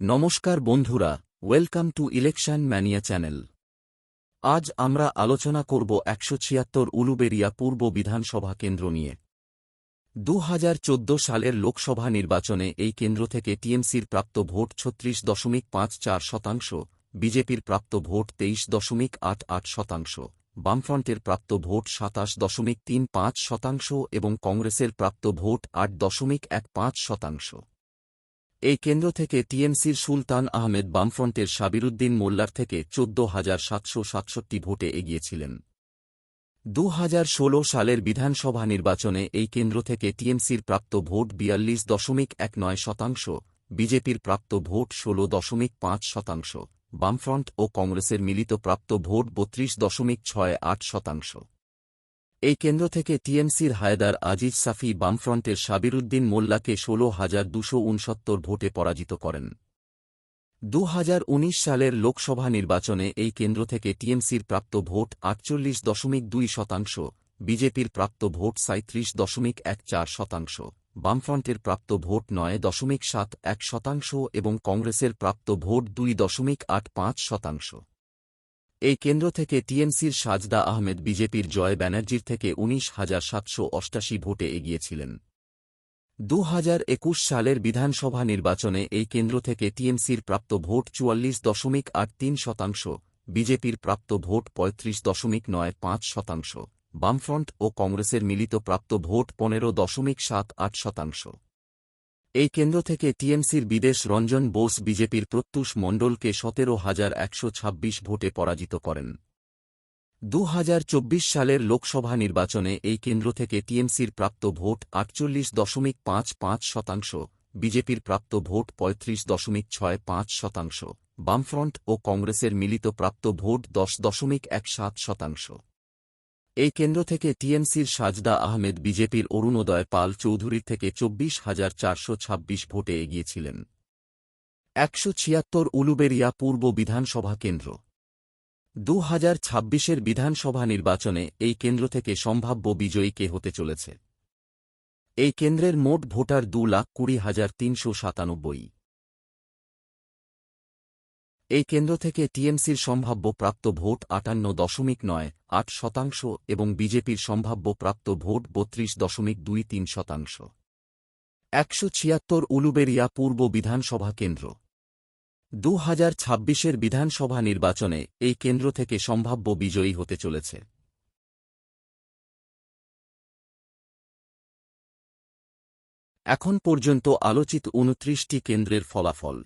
নমস্কার বন্ধুরা, welcome to election mania channel. আজ আমরা আলোচনা করব একশো ছিয়াত্তর উলুবেরিয়া পূর্ব বিধানসভা কেন্দ্র নিয়ে। দু হাজার চোদ্দ সালের লোকসভা নির্বাচনে এই কেন্দ্র থেকে টিএমসির প্রাপ্ত ভোট ছত্রিশ দশমিক পাঁচ চার শতাংশ, বিজেপির প্রাপ্ত ভোট তেইশ দশমিক আট আট শতাংশ, বামফ্রন্টের প্রাপ্ত ভোট সাতাশ দশমিক তিন পাঁচ শতাংশ এবং কংগ্রেসের প্রাপ্ত ভোট আট দশমিক এক পাঁচ শতাংশ। এই কেন্দ্র থেকে টিএমসির সুলতান আহমেদ বামফ্রন্টের সাবিরুদ্দিন মোল্লার থেকে চোদ্দ হাজার সাতশো সাতষট্টি ভোটে এগিয়েছিলেন। দু হাজার ষোলো সালের বিধানসভা নির্বাচনে এই কেন্দ্র থেকে টিএমসির প্রাপ্ত ভোট বিয়াল্লিশ দশমিক এক নয় শতাংশ, বিজেপির প্রাপ্ত ভোট ষোল দশমিক পাঁচ শতাংশ, বামফ্রন্ট ও কংগ্রেসের মিলিত প্রাপ্ত ভোট বত্রিশ দশমিক ছয় আট শতাংশ। এই কেন্দ্র থেকে টিএমসির হায়দার আজিজ সাফি বামফ্রন্টের সাবিরুদ্দিন মোল্লাকে ষোল হাজার দুশো উনসত্তর ভোটে পরাজিত করেন। দু হাজার উনিশ সালের লোকসভা নির্বাচনে এই কেন্দ্র থেকে টিএমসির প্রাপ্ত ভোট আটচল্লিশ দশমিক দুই শতাংশ, বিজেপির প্রাপ্ত ভোট সাঁত্রিশ দশমিক এক চার শতাংশ, বামফ্রন্টের প্রাপ্ত ভোট নয় দশমিক সাত এক শতাংশ এবং কংগ্রেসের প্রাপ্ত ভোট দুই দশমিক আট পাঁচ শতাংশ। এই কেন্দ্র থেকে টিএমসির সাজদা আহমেদ বিজেপির জয় ব্যানার্জির থেকে উনিশ হাজার সাতশো অষ্টাশি ভোটে এগিয়েছিলেন। দু হাজার একুশ সালের বিধানসভা নির্বাচনে এই কেন্দ্র থেকে টিএমসির প্রাপ্ত ভোট চুয়াল্লিশ দশমিক আট তিন শতাংশ, বিজেপির প্রাপ্ত ভোট পঁয়ত্রিশ দশমিক নয় পাঁচ শতাংশ, বামফ্রন্ট ও কংগ্রেসের মিলিত প্রাপ্ত ভোট পনেরো দশমিক সাত আট শতাংশ। এই কেন্দ্র থেকে টিএমসির বিদেশ রঞ্জন বোস বিজেপির প্রত্যুষ মণ্ডলকে সতেরো হাজার একশো ছাব্বিশ ভোটে পরাজিত করেন। দু হাজার চব্বিশ সালের লোকসভা নির্বাচনে এই কেন্দ্র থেকে টিএমসির প্রাপ্ত ভোট আটচল্লিশ দশমিক পাঁচ পাঁচ শতাংশ, বিজেপির প্রাপ্ত ভোট পঁয়ত্রিশ দশমিক ছয় পাঁচ শতাংশ, বামফ্রন্ট ও কংগ্রেসের মিলিত প্রাপ্ত ভোট দশ দশমিক এক সাত শতাংশ। এই কেন্দ্র থেকে টিএমসির সাজদা আহমেদ বিজেপির অরুণোদয় পাল চৌধুরীর থেকে চব্বিশ হাজার চারশো ছাব্বিশ ভোটে এগিয়েছিলেন। একশো ছিয়াত্তর উলুবেরিয়া পূর্ব বিধানসভা কেন্দ্র। দু হাজার ছাব্বিশের বিধানসভা নির্বাচনে এই কেন্দ্র থেকে সম্ভাব্য বিজয়ী কে হতে চলেছে? এই কেন্দ্রের মোট ভোটার দু লাখ কুড়ি হাজার তিনশো সাতানব্বই। এই কেন্দ্র থেকে টিএমসির সম্ভাব্য প্রাপ্ত ভোট আটান্ন দশমিক নয়, আট শতাংশ এবং বিজেপির সম্ভাব্য প্রাপ্ত ভোট বত্রিশ দশমিক দুই তিন শতাংশ। একশো ছিয়াত্তর উলুবেরিয়া পূর্ব বিধানসভা কেন্দ্র। দু হাজার ছাব্বিশের বিধানসভা নির্বাচনে এই কেন্দ্র থেকে সম্ভাব্য বিজয়ী হতে চলেছে। এখন পর্যন্ত আলোচিত উনত্রিশটি কেন্দ্রের ফলাফল।